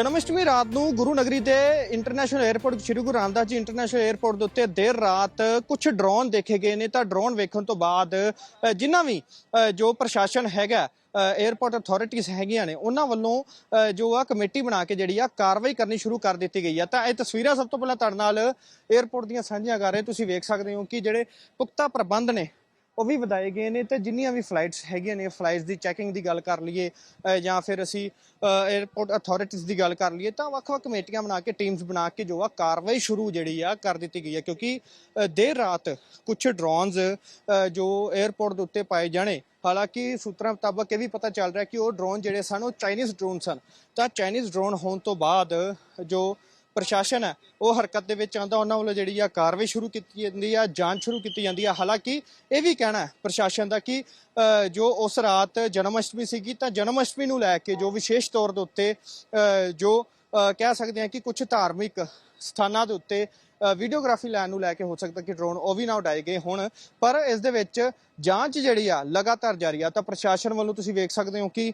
ਜਨਮ ਅਸ਼ਟਮੀ ਰਾਤ ਨੂੰ ਗੁਰੂ ਨਗਰੀ ਦੇ international airport Shri Guru Ramdas ji international airport ਦੇ ਉੱਤੇ ਦੇਰ ਰਾਤ ਕੁਝ ਡਰੋਨ ਦੇਖੇ ਗਏ ਨੇ। ਤਾਂ ਡਰੋਨ ਵੇਖਣ ਤੋਂ ਬਾਅਦ ਜਿੰਨਾ ਵੀ ਜੋ ਪ੍ਰਸ਼ਾਸਨ ਹੈਗਾ 에ਅਰਪੋਰਟ ਅਥਾਰਟੀਆਂ ਹੈਗੀਆਂ ਨੇ, ਉਹਨਾਂ ਵੱਲੋਂ ਜੋ ਆ ਕਮੇਟੀ ਬਣਾ ਕੇ ਜਿਹੜੀ ਆ ਕਾਰਵਾਈ ਕਰਨੀ ਸ਼ੁਰੂ ਕਰ ਦਿੱਤੀ ਗਈ ਆ। ਤਾਂ ਇਹ ਤਸਵੀਰਾਂ ਸਭ ਤੋਂ ਪਹਿਲਾਂ ਤੁਹਾਡੇ ਨਾਲ 에ਅਰਪੋਰਟ ਦੀਆਂ ਸਾਂਝੀਆਂ ਕਰ ਰਹੇ ਤੁਸੀਂ ਵੇਖ ਸਕਦੇ ਹੋ ਕਿ ਜਿਹੜੇ ਪੁਖਤਾ ਪ੍ਰਬੰਧ ਨੇ ਉਹ ਵੀ ਵਧਾਏ ਗਏ ਨੇ ਤੇ ਜਿੰਨੀਆਂ ਵੀ ਫਲਾਈਟਸ ਹੈਗੀਆਂ ਨੇ ਫਲਾਈਟਸ ਦੀ ਚੈਕਿੰਗ ਦੀ ਗੱਲ ਕਰ ਲਈਏ ਜਾਂ ਫਿਰ ਅਸੀਂ 에ਅਰਪੋਰਟ ਅਥਾਰਟੀਆਂ ਦੀ ਗੱਲ ਕਰ ਲਈਏ ਤਾਂ ਵੱਖ-ਵੱਖ ਕਮੇਟੀਆਂ ਬਣਾ ਕੇ ਟੀਮਸ ਬਣਾ ਕੇ ਜੋ ਆ ਕਾਰਵਾਈ ਸ਼ੁਰੂ ਜਿਹੜੀ ਆ ਕਰ ਦਿੱਤੀ ਗਈ ਹੈ ਕਿਉਂਕਿ ਦੇਰ ਰਾਤ ਕੁਝ ਡਰੋਨਸ ਜੋ 에ਅਰਪੋਰਟ ਦੇ ਉੱਤੇ ਪਾਏ ਜਾਣੇ, ਹਾਲਾਂਕਿ ਸੂਤਰਾਂ ਮੁਤਾਬਕ ਇਹ ਵੀ ਪਤਾ ਚੱਲ ਰਿਹਾ ਕਿ ਉਹ ਡਰੋਨ ਜਿਹੜੇ ਸਨ, ਉਹ ਚਾਈਨੀਜ਼ ਡਰੋਨ ਸਨ। ਤਾਂ ਚਾਈਨੀਜ਼ ਡਰੋਨ ਹੋਣ ਤੋਂ ਬਾਅਦ ਜੋ ਪ੍ਰਸ਼ਾਸਨ ਹੈ, ਉਹ ਹਰਕਤ ਦੇ ਵਿੱਚ ਆਂਦਾ ਉਹਨਾਂ ਵੱਲੋਂ ਜਿਹੜੀ ਆ ਕਾਰਵਾਈ ਸ਼ੁਰੂ ਕੀਤੀ ਜਾਂਦੀ ਆ, ਜਾਂਚ ਸ਼ੁਰੂ ਕੀਤੀ ਜਾਂਦੀ ਆ। ਹਾਲਾਂਕਿ ਇਹ ਵੀ ਕਹਿਣਾ ਹੈ ਪ੍ਰਸ਼ਾਸਨ ਦਾ ਕਿ ਜੋ ਉਸ ਰਾਤ ਜਨਮ ਅਸ਼ਟਮੀ ਸੀਗੀ, ਤਾਂ ਜਨਮ ਅਸ਼ਟਮੀ ਨੂੰ ਲੈ ਕੇ ਜੋ ਵਿਸ਼ੇਸ਼ ਤੌਰ ਦੇ ਉੱਤੇ ਜੋ ਕਹਿ ਸਕਦੇ ਹਾਂ ਕਿ ਕੁਝ ਧਾਰਮਿਕ ਸਥਾਨਾਂ ਦੇ ਉੱਤੇ ਵੀਡੀਓਗ੍ਰਾਫੀ ਲੈਣ ਨੂੰ ਲੈ ਕੇ ਹੋ ਸਕਦਾ ਕਿ ਡਰੋਨ ਉਹ ਵੀ ਨਾ ਉਡਾਏ ਗਏ ਹੁਣ। ਪਰ ਇਸ ਦੇ ਵਿੱਚ ਜਾਂਚ ਜਿਹੜੀ ਆ ਲਗਾਤਾਰ ਜਾਰੀ ਆ, ਤਾਂ ਪ੍ਰਸ਼ਾਸਨ ਵੱਲੋਂ ਤੁਸੀਂ ਵੇਖ ਸਕਦੇ ਹੋ ਕਿ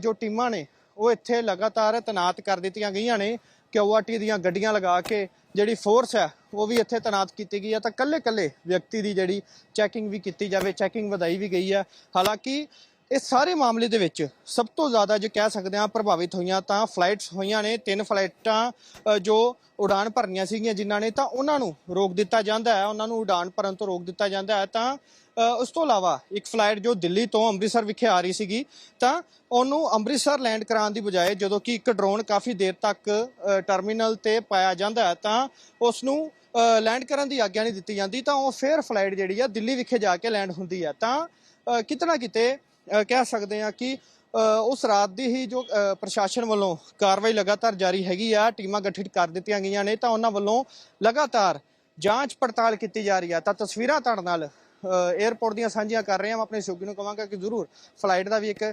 ਜੋ ਟੀਮਾਂ ਨੇ, ਉਹ ਇੱਥੇ ਲਗਾਤਾਰ ਤੈਨਾਤ ਕਰ ਦਿੱਤੀਆਂ ਗਈਆਂ ਨੇ। ਕਿਊਆਰਟੀ ਦੀਆਂ ਗੱਡੀਆਂ ਲਗਾ ਕੇ ਜਿਹੜੀ ਫੋਰਸ ਹੈ, ਉਹ ਵੀ ਇੱਥੇ ਤੈਨਾਤ ਕੀਤੀ ਗਈ ਹੈ। ਤਾਂ ਕੱਲੇ-ਕੱਲੇ ਵਿਅਕਤੀ ਦੀ ਜਿਹੜੀ ਚੈਕਿੰਗ ਵੀ ਕੀਤੀ ਜਾਵੇ ਚੈਕਿੰਗ ਵਧਾਈ ਵੀ ਗਈ ਹੈ। ਹਾਲਾਂਕਿ ਇਹ ਸਾਰੇ ਮਾਮਲੇ ਦੇ ਵਿੱਚ ਸਭ ਤੋਂ ਜ਼ਿਆਦਾ ਜੇ ਕਹਿ ਸਕਦੇ ਹਾਂ ਪ੍ਰਭਾਵਿਤ ਹੋਈਆਂ ਤਾਂ ਫਲਾਈਟਸ ਹੋਈਆਂ ਨੇ ਤਿੰਨ ਫਲਾਈਟਾਂ ਜੋ ਉਡਾਨ ਭਰਨੀਆਂ ਸੀਗੀਆਂ ਜਿਨ੍ਹਾਂ ਨੇ ਤਾਂ ਉਹਨਾਂ ਨੂੰ ਰੋਕ ਦਿੱਤਾ ਜਾਂਦਾ ਹੈ ਉਹਨਾਂ ਨੂੰ ਉਡਾਨ ਭਰਨ ਤੋਂ ਰੋਕ ਦਿੱਤਾ ਜਾਂਦਾ ਹੈ। ਤਾਂ ਉਸ ਤੋਂ ਇਲਾਵਾ ਇੱਕ ਫਲਾਈਟ ਜੋ ਦਿੱਲੀ ਤੋਂ ਅੰਮ੍ਰਿਤਸਰ ਵਿਖੇ ਆ ਰਹੀ ਸੀਗੀ ਤਾਂ ਉਹਨੂੰ ਅੰਮ੍ਰਿਤਸਰ ਲੈਂਡ ਕਰਾਉਣ ਦੀ ਬਜਾਏ ਜਦੋਂ ਕਿ ਇੱਕ ਡਰੋਨ ਕਾਫੀ ਦੇਰ ਤੱਕ ਟਰਮੀਨਲ ਤੇ ਪਾਇਆ ਜਾਂਦਾ ਹੈ ਤਾਂ ਉਸ ਨੂੰ ਲੈਂਡ ਕਰਨ ਦੀ ਆਗਿਆ ਨਹੀਂ ਦਿੱਤੀ ਜਾਂਦੀ ਤਾਂ ਉਹ ਫੇਰ ਫਲਾਈਟ ਜਿਹੜੀ ਆ ਦਿੱਲੀ ਵਿਖੇ ਜਾ ਕੇ ਲੈਂਡ ਹੁੰਦੀ ਆ ਤਾਂ ਅ, ਕਿਤੇ ਨਾ ਕਿਤੇ ਕਹਿ ਸਕਦੇ ਆ ਕਿ ਉਸ ਰਾਤ ਦੀ ਹੀ ਜੋ ਪ੍ਰਸ਼ਾਸਨ ਵੱਲੋਂ ਕਾਰਵਾਈ ਲਗਾਤਾਰ ਜਾਰੀ ਹੈਗੀ ਆ ਟੀਮਾਂ ਗਠਿਤ ਕਰ ਦਿੱਤੀਆਂ ਗਈਆਂ ਨੇ ਤਾਂ ਉਹਨਾਂ ਵੱਲੋਂ ਲਗਾਤਾਰ ਜਾਂਚ ਪੜਤਾਲ ਕੀਤੀ ਜਾ ਰਹੀ ਆ। ਤਾਂ ਤਸਵੀਰਾਂ ਤੁਹਾਡੇ ਨਾਲ 에ਅਰਪੋਰਟ ਦੀਆਂ ਸਾਂਝੀਆਂ ਕਰ ਰਹੇ ਹਾਂ। ਮੈਂ ਆਪਣੇ ਸਹਿਯੋਗੀ ਨੂੰ ਕਹਾਂਗਾ ਕਿ ਜ਼ਰੂਰ ਫਲਾਈਟ ਦਾ ਵੀ ਇੱਕ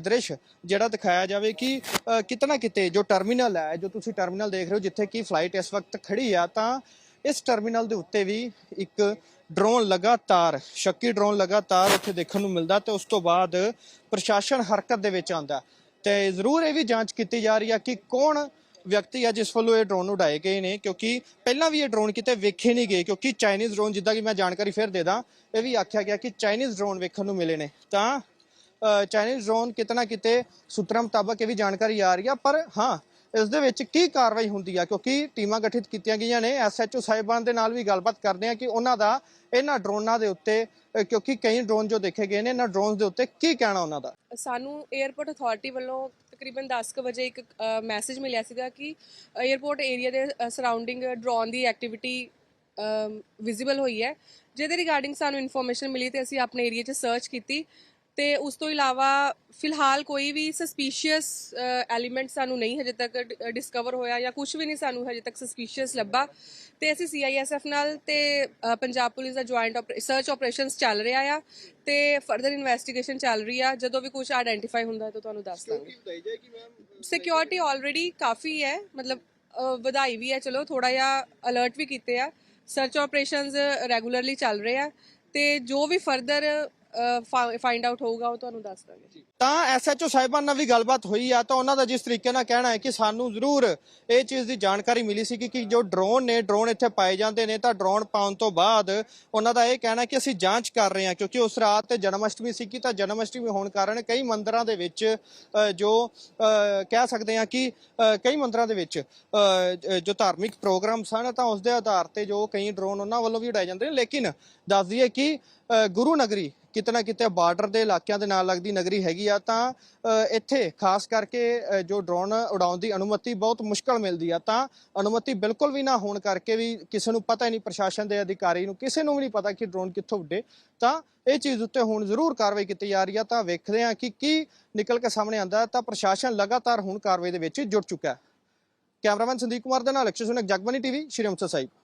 ਦ੍ਰਿਸ਼ ਜਿਹੜਾ ਦਿਖਾਇਆ ਜਾਵੇ ਕਿ ਅ, ਕਿਤੇ ਨਾ ਕਿਤੇ ਜੋ ਟਰਮੀਨਲ ਹੈ ਜੋ ਤੁਸੀਂ ਟਰਮੀਨਲ ਦੇਖ ਰਹੇ ਹੋ ਜਿੱਥੇ ਕਿ ਫਲਾਈਟ ਇਸ ਵਕਤ ਖੜੀ ਆ ਤਾਂ ਇਸ ਟਰਮੀਨਲ ਦੇ ਉੱਤੇ ਵੀ ਇੱਕ ਡਰੋਨ ਲਗਾਤਾਰ, ਸ਼ੱਕੀ ਡਰੋਨ ਲਗਾਤਾਰ ਉੱਥੇ ਦੇਖਣ ਨੂੰ ਮਿਲਦਾ ਤੇ ਉਸ ਤੋਂ ਬਾਅਦ ਪ੍ਰਸ਼ਾਸਨ ਹਰਕਤ ਦੇ ਵਿੱਚ ਆਉਂਦਾ। ਤੇ ਜ਼ਰੂਰ ਇਹ ਵੀ ਜਾਂਚ ਕੀਤੀ ਜਾ ਰਹੀ ਆ ਕਿ ਕੌਣ ਵਿਅਕਤੀ ਆ ਜਿਸ ਵੱਲੋਂ ਇਹ ਡਰੋਨ ਉਡਾਏ ਗਏ ਨੇ, ਕਿਉਂਕਿ ਪਹਿਲਾਂ ਵੀ ਇਹ ਡਰੋਨ ਕਿਤੇ ਵੇਖੇ ਨਹੀਂ ਗਏ, ਕਿਉਂਕਿ ਚਾਈਨੀਜ਼ ਡਰੋਨ ਜਿੱਦਾਂ ਕਿ ਮੈਂ ਜਾਣਕਾਰੀ ਫਿਰ ਦੇ ਦਾਂ, ਇਹ ਵੀ ਆਖਿਆ ਗਿਆ ਕਿ ਚਾਈਨੀਜ਼ ਡਰੋਨ ਵੇਖਣ ਨੂੰ ਮਿਲੇ ਨੇ। ਤਾਂ ਚਾਈਨੀਜ਼ ਡਰੋਨ ਕਿਤੇ ਨਾ ਕਿਤੇ ਸੂਤਰਾਂ ਮੁਤਾਬਕ ਇਹ ਵੀ ਜਾਣਕਾਰੀ ਆ ਰਹੀ ਆ, ਪਰ ਹਾਂ ਇਸ ਦੇ ਵਿੱਚ ਕੀ ਕਾਰਵਾਈ ਹੁੰਦੀ ਆ? ਕਿਉਂਕਿ ਟੀਮਾਂ ਗਠਿਤ ਕੀਤੀਆਂ ਗਈਆਂ ਨੇ। ਐਸਐਚਓ ਸਾਹਿਬਾਨ ਦੇ ਨਾਲ ਵੀ ਗੱਲਬਾਤ ਕਰਦੇ ਆ ਕਿ ਉਹਨਾਂ ਦਾ ਇਹਨਾਂ ਡਰੋਨਾਂ ਦੇ ਉੱਤੇ ਕਿਉਂਕਿ ਕਈ ਡਰੋਨ ਜੋ ਦੇਖੇ ਗਏ ਨੇ, ਇਹਨਾਂ ਡਰੋਨਸ ਦੇ ਉੱਤੇ ਕੀ ਕਹਿਣਾ ਉਹਨਾਂ ਦਾ? ਸਾਨੂੰ 에ਅਰਪੋਰਟ ਅਥਾਰਟੀ ਵੱਲੋਂ ਤਕਰੀਬਨ 10:00 ਵਜੇ ਇੱਕ ਮੈਸੇਜ ਮਿਲਿਆ ਸੀਗਾ ਕਿ 에ਅਰਪੋਰਟ ਏਰੀਆ ਦੇ ਸਰਾਊਂਡਿੰਗ ਡਰੋਨ ਦੀ ਐਕਟੀਵਿਟੀ ਵਿਜ਼ੀਬਲ ਹੋਈ ਹੈ। ਜਿਹਦੇ ਰਿਗਾਰਡਿੰਗ ਸਾਨੂੰ ਇਨਫੋਰਮੇਸ਼ਨ ਮਿਲੀ ਤੇ ਅਸੀਂ ਆਪਣੇ ਏਰੀਆ 'ਚ ਸਰਚ ਕੀਤੀ। ਤੇ ਉਸ ਤੋਂ ਇਲਾਵਾ ਫਿਲਹਾਲ ਕੋਈ ਵੀ ਸਸਪੀਸ਼ੀਅਸ ਐਲੀਮੈਂਟ ਸਾਨੂੰ ਨਹੀਂ ਹਜੇ ਤੱਕ ਡਿਸਕਵਰ ਹੋਇਆ ਜਾਂ ਕੁਝ ਵੀ ਨਹੀਂ ਸਾਨੂੰ ਹਜੇ ਤੱਕ ਸਸਪੀਸ਼ੀਅਸ ਲੱਭਾ। ਤੇ ਅਸੀਂ ਸੀਆਈਐਸਐਫ ਨਾਲ ਤੇ ਪੰਜਾਬ ਪੁਲਿਸ ਦਾ ਜੁਆਇੰਟ ਸਰਚ ਆਪਰੇਸ਼ਨਸ ਚੱਲ ਰਿਹਾ ਆ ਤੇ ਫਰਦਰ ਇਨਵੈਸਟੀਗੇਸ਼ਨ ਚੱਲ ਰਹੀ ਆ। ਜਦੋਂ ਵੀ ਕੁਝ ਆਇਡੈਂਟੀਫਾਈ ਹੁੰਦਾ ਤਾਂ ਤੁਹਾਨੂੰ ਦੱਸ ਦਾਂਗੇ। ਸਿਕਿਉਰਿਟੀ ਆਲਰੇਡੀ ਕਾਫੀ ਹੈ ਮਤਲਬ ਵਧਾਈ ਵੀ ਹੈ। ਚਲੋ ਥੋੜਾ ਜਿਹਾ ਅਲਰਟ ਵੀ ਕੀਤੇ ਆ। ਸਰਚ ਆਪਰੇਸ਼ਨਸ ਰੈਗੂਲਰਲੀ ਚੱਲ ਰਹੇ ਆ ਤੇ ਜੋ ਵੀ ਫਰਦਰ ਫਾਈਂਡ ਆਊਟ ਹੋਊਗਾ, ਉਹ ਤੁਹਾਨੂੰ ਦੱਸ ਦਾਂਗੇ। ਤਾਂ ਐਸਐਚਓ ਸਾਹਿਬਾਨ ਨਾਲ ਵੀ ਗੱਲਬਾਤ ਹੋਈ ਆ, ਤਾਂ ਉਹਨਾਂ ਦਾ ਜਿਸ ਤਰੀਕੇ ਨਾਲ ਕਹਿਣਾ ਹੈ ਕਿ ਸਾਨੂੰ ਜ਼ਰੂਰ ਇਹ ਚੀਜ਼ ਦੀ ਜਾਣਕਾਰੀ ਮਿਲੀ ਸੀ ਕਿ ਜੋ ਡਰੋਨ ਨੇ ਡਰੋਨ ਇੱਥੇ ਪਾਏ ਜਾਂਦੇ ਨੇ, ਤਾਂ ਡਰੋਨ ਪਾਉਣ ਤੋਂ ਬਾਅਦ ਉਹਨਾਂ ਦਾ ਇਹ ਕਹਿਣਾ ਕਿ ਅਸੀਂ ਜਾਂਚ ਕਰ ਰਹੇ ਹਾਂ, ਕਿਉਂਕਿ ਉਸ ਰਾਤ ਤੇ ਜਨਮ ਅਸ਼ਟਮੀ ਸੀ ਕਿ ਤਾਂ ਜਨਮ ਅਸ਼ਟਮੀ ਹੋਣ ਕਾਰਨ ਕਈ ਮੰਦਰਾਂ ਦੇ ਵਿੱਚ ਜੋ ਕਹਿ ਸਕਦੇ ਹਾਂ ਕਿ ਕਈ ਮੰਦਰਾਂ ਦੇ ਵਿੱਚ ਜੋ ਧਾਰਮਿਕ ਪ੍ਰੋਗਰਾਮ ਸਨ ਤਾਂ ਉਸ ਦੇ ਆਧਾਰ ਤੇ ਜੋ ਕਈ ਡਰੋਨ ਉਹਨਾਂ ਵੱਲੋਂ ਵੀ ਉਡਾਏ ਜਾਂਦੇ ਨੇ। ਲੇਕਿਨ ਦੱਸ ਦਈਏ ਕਿ ਗੁਰੂ ਨਗਰੀ ਕਿਤੇ ਨਾ ਕਿਤੇ ਬਾਰਡਰ ਦੇ ਇਲਾਕਿਆਂ ਦੇ ਨਾਲ ਲੱਗਦੀ ਨਗਰੀ ਹੈਗੀ ਆ, ਤਾਂ ਇੱਥੇ ਖਾਸ ਕਰਕੇ ਜੋ ਡਰੋਨ ਉਡਾਉਣ ਦੀ ਅਨੁਮਤੀ ਬਹੁਤ ਮੁਸ਼ਕਲ ਮਿਲਦੀ ਆ, ਤਾਂ ਅਨੁਮਤੀ ਬਿਲਕੁਲ ਵੀ ਨਾ ਹੋਣ ਕਰਕੇ ਵੀ ਕਿਸੇ ਨੂੰ ਪਤਾ ਹੀ ਨਹੀਂ, ਪ੍ਰਸ਼ਾਸਨ ਦੇ ਅਧਿਕਾਰੀ ਨੂੰ ਕਿਸੇ ਨੂੰ ਵੀ ਨਹੀਂ ਪਤਾ ਕਿ ਡਰੋਨ ਕਿੱਥੋਂ ਉੱਡੇ। ਤਾਂ ਇਹ ਚੀਜ਼ ਉੱਤੇ ਹੁਣ ਜ਼ਰੂਰ ਕਾਰਵਾਈ ਕੀਤੀ ਜਾ ਰਹੀ ਆ, ਤਾਂ ਵੇਖਦੇ ਆ ਕਿ ਕੀ ਨਿਕਲ ਕੇ ਸਾਹਮਣੇ ਆਂਦਾ ਤਾਂ ਪ੍ਰਸ਼ਾਸਨ ਲਗਾਤਾਰ ਹੁਣ ਕਾਰਵਾਈ ਦੇ ਵਿੱਚ ਜੁੜ ਚੁੱਕਾ ਹੈ। ਕੈਮਰਾਮੈਨ ਸੰਦੀਪ ਕੁਮਾਰ ਦੇ ਨਾਲ, ਅਕਸ਼ੇ ਸੁਨਕ ਜਗਬਨੀ ਟੀਵੀ, ਸ਼੍ਰੀ ਅੰਮ੍ਰਿਤਸਰ ਸਾਹਿਬ।